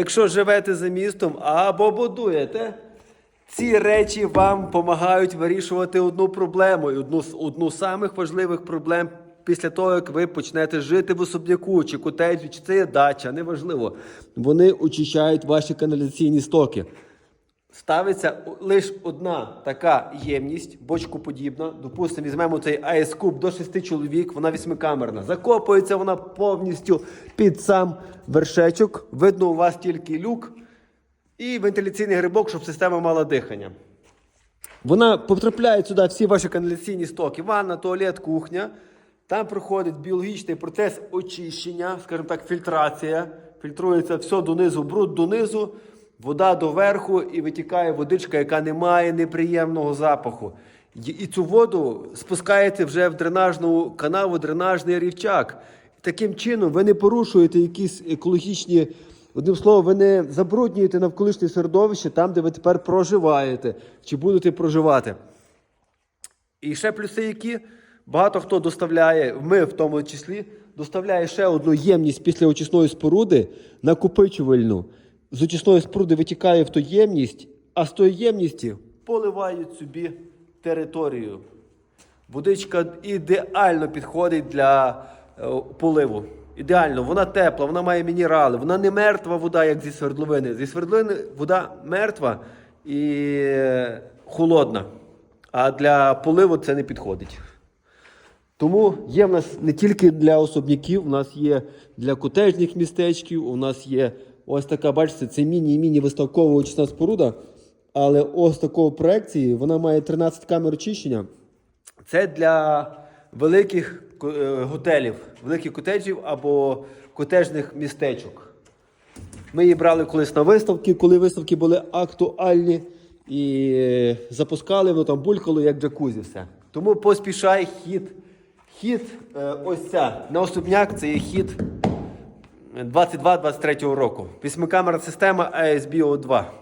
Якщо живете за містом або будуєте, ці речі вам допомагають вирішувати одну проблему. Одну, з- одну з самих важливих проблем після того, як ви почнете жити в особняку, чи котеджі, чи це є дача, неважливо. Вони очищають ваші каналізаційні стоки. Ставиться лише одна така ємність, бочкоподібна. Допустимо, візьмемо цей AS Куб до 6 чоловік, вона восьмикамерна. Закопується вона повністю під сам вершечок. Видно, у вас тільки люк і вентиляційний грибок, щоб система мала дихання. Вона потрапляє сюди всі ваші каналізаційні стоки, ванна, туалет, кухня. Там проходить біологічний процес очищення, скажімо так, фільтрація. Фільтрується все донизу, бруд донизу, вода доверху і витікає водичка, яка не має неприємного запаху. І цю воду спускаєте вже в дренажну канаву, дренажний рівчак. Таким чином ви не порушуєте якісь екологічні. Одним словом, ви не забруднюєте навколишнє середовище там, де ви тепер проживаєте, чи будете проживати. І ще плюси, які багато хто доставляє, ми в тому числі, доставляє ще одну ємність після очисної споруди накопичувальну. З очисної споруди витікає в ту ємність, а з тої ємності поливають собі територію. Водичка ідеально підходить для е, поливу. Ідеально, вона тепла, вона має мінерали, вона не мертва вода, як зі свердловини. Зі свердловини вода мертва і е, холодна. А для поливу це не підходить. Тому є в нас не тільки для особняків, у нас є для котежних містечків, у нас є ось така, бачите, це міні-міні виставкова очисна споруда. Але ось такої проекції вона має 13 камер очищення. Це для великих е, готелів, великих котеджів або котежних містечок. Ми її брали колись на виставки, коли виставки були актуальні і е, запускали, воно там булькало, як джакузі все. Тому поспішай хід. Хід е, ось ця на особняк це є хід 22-23 року. Вісьмикамерна система ASBO 2.